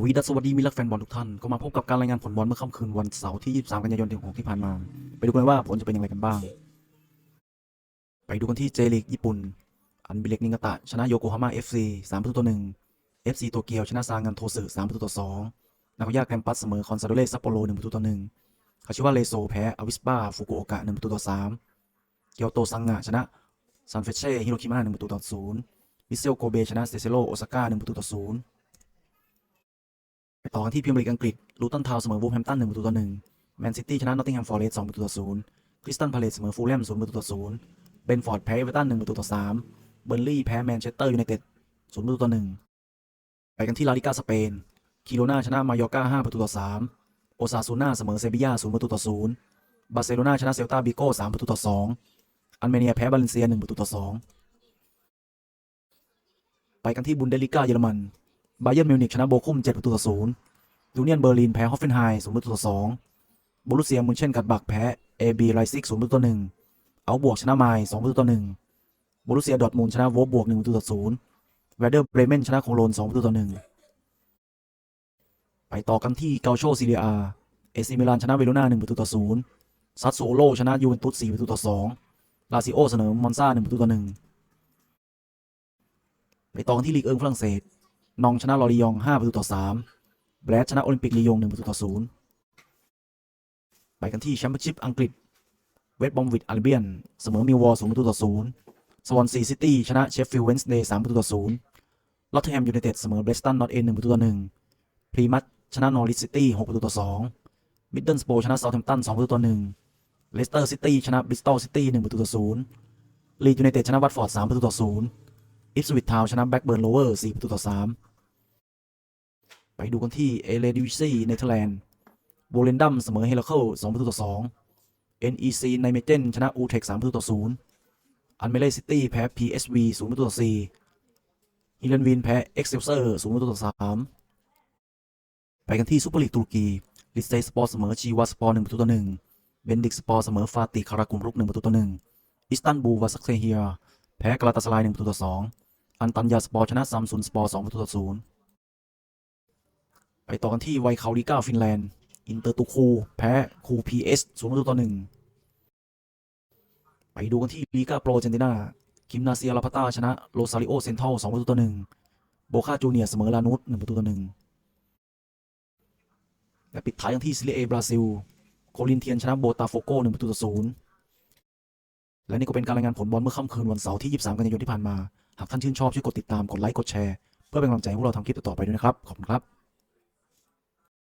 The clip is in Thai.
วีดัสสวัสดีมิตรรักแฟนบอลทุกท่าน ก็มาพบกับการรายงานผลบอลเมื่อค่ำคืนวันเสาร์ที่ 23 กันยายนถึง6ที่ผ่านมา ไปดูกันว่าผลจะเป็นอย่างไรกันบ้าง ไปดูกันที่เจลีกญี่ปุ่น อันบิเล็กนิงาตะ ชนะโยโกฮาม่า FC 3ประตูต่อ1 FC โตเกียวชนะซางันโทสึ3ประตูต่อ2นาโกย่าแกรมปัสเสมอคอนซาโดเรซัปโปโร1ประตูต่อ1คาชิวะเลโซแพ้อวิสปาฟุกุโอกะ1ประตูต่อ3เกียวโตซังงะชนะซันเฟเช่ฮิโรชิมา1ประตูต่อ0วิเซลโกเบชนะเซเซโรโอซาก้า1ประตูต่อ0ไป ต่อกันที่พรีเมียร์ลีกอังกฤษลูตันทาวเสมอวูฟแฮมตันหนึ่งประตูต่อหนึ่งแมนซิตี้ชนะนอตติงแฮมฟอร์เรสต์สองประตูต่อศูนย์คริสตันพาเลตเสมอฟูลแลมศูนย์ประตูต่อศูนย์เบนฟอร์ดแพ้เอเวอร์ตันหนึ่งประตูต่อสามเบอร์ลี่แพ้แมนเชสเตอร์ยูไนเต็ดศูนย์ประตูต่อหนึ่งไปกันที่ลาลิกาสเปนคิโรนาชนะมายอร์กาห้าประตูต่อสามโอซาซูน่าเสมอเซบียาศูนย์ประตูต่อศูนย์บาร์เซโลนาชนะเซลตาบิโก้สามประตูต่อสองอันเมเนียแพ้บาเลนเซียหนึ่งประตูต่อสองไปกันที่บุนเดลิก้าเยอรมัน บาเยิร์นมิวนิกชนะโบคุมเจ็ดประตูต่อศูนย์ยูเนียนเบอร์ลินแพ้ฮอฟเฟนไฮม์ศูนย์ประตูต่อสองบรุเซียมุนเช่นกัดบักแพ้เอบีไลซิกศูนย์ประตูต่อหนึ่งเอาบวกชนะไมล์สองประตูต่อหนึ่งบรุเซียดอทมุนด์ชนะโวบวกหนึ่งประตูต่อศูนย์แวเดอร์เบรเมนชนะโคโลนสองประตูต่อหนึ่งไปต่อกันที่เกาโชซีเรียอาเอซิมิลานชนะเวโรนาหนึ่งประตูต่อศูนย์ซัตโซโลชนะยูเวนตุสสี่ประตูต่อสองลาซิโอเสนอมอนซาหนึ่งประตูต่อหนึ่งไปต่อกันที่ลีกเอิงฝรั่งเศส นองชนะลอริยองห้าประตูต่อสามแบรดชนะโอลิมปิกลียงหนึ่งประตูต่อศูนย์ไปกันที่แชมเปี้ยนชิพอังกฤษ เวสต์บอมวิดอาร์เบียน เสมอมิลวอลศูนย์ประตูต่อศูนย์สวอนซีซิตี้ชนะเชฟฟิลด์เวนส์เดย์สามประตูต่อศูนย์ลอตเทอร์แฮมยูไนเต็ดเสมอเบรสตันนอตเอ็นหนึ่งประตูต่อหนึ่งพรีมัตชนะนอริสซิตี้หกประตูต่อสองมิดเดิลสโปชนะเซาท์แฮมป์ตันสองประตูต่อหนึ่งเลสเตอร์ซิตี้ชนะบริสตอลซิตี้หนึ่งประตูต่อศูนย์ลีดยูไนเต็ดชนะวัตฟอร์ดสามประตูต่อศูนย์ อิสวิตทาวชนะแบ็กเบิร์นโลเวอร์สี่ประตูต่อสามไปดูกันที่เอเลดิวิซีเนเธอร์แลนด์โบเลนดัมเสมอเฮลเคิลสองประตูต่อสอง NEC ไนเมเจนชนะอูเทคสามประตูต่อศูนย์อันเมเลซิตี้แพ้ PSV ศูนย์ประตูต่อสี่ฮิเลนวินแพ้เอ็กเซลเซอร์ศูนย์ประตูต่อสามไปกันที่ซูเปอร์ลีกตุรกีลิสเตสปอร์เสมอชีวาสปอร์หนึ่งประตูต่อหนึ่งเบนดิกสปอร์เสมอฟาติคารากุมรุกหนึ่งประตูต่อหนึ่งอิสตันบูลวาซักเซเฮียแพ้กาลาตาสลายหนึ่งประตูต่อสอง อันตันยาสปอร์ชนะซัมซุนสปอร์สองประตูต่อศูนย์ไปต่อกันที่ไวคาลิก้าฟินแลนด์ อินเตอร์ตูคูแพ้คูพีเอสศูนย์ประตูต่อหนึ่งไปดูกันที่ลีกาโปรเจนตินาคิมนาเซียลาพาตาชนะโรซาริโอเซนทัลสองประตูต่อหนึ่งโบคาจูเนียเสมอลานุสหนึ่งประตูต่อหนึ่งและปิดท้ายกันที่ซิเลเอบราซิล โคลินเทียนชนะโบตาโฟโกหนึ่งประตูต่อศูนย์ และนี่ก็เป็นการรายงานผลบอลเมื่อค่ำคืนวันเสาร์ที่ 23 กันยายนที่ผ่านมา หากท่านชื่นชอบช่วยกดติดตาม กดไลค์ กดแชร์ เพื่อเป็นกำลังใจให้พวกเราทำคลิปต่อไปด้วยนะครับ ขอบคุณครับ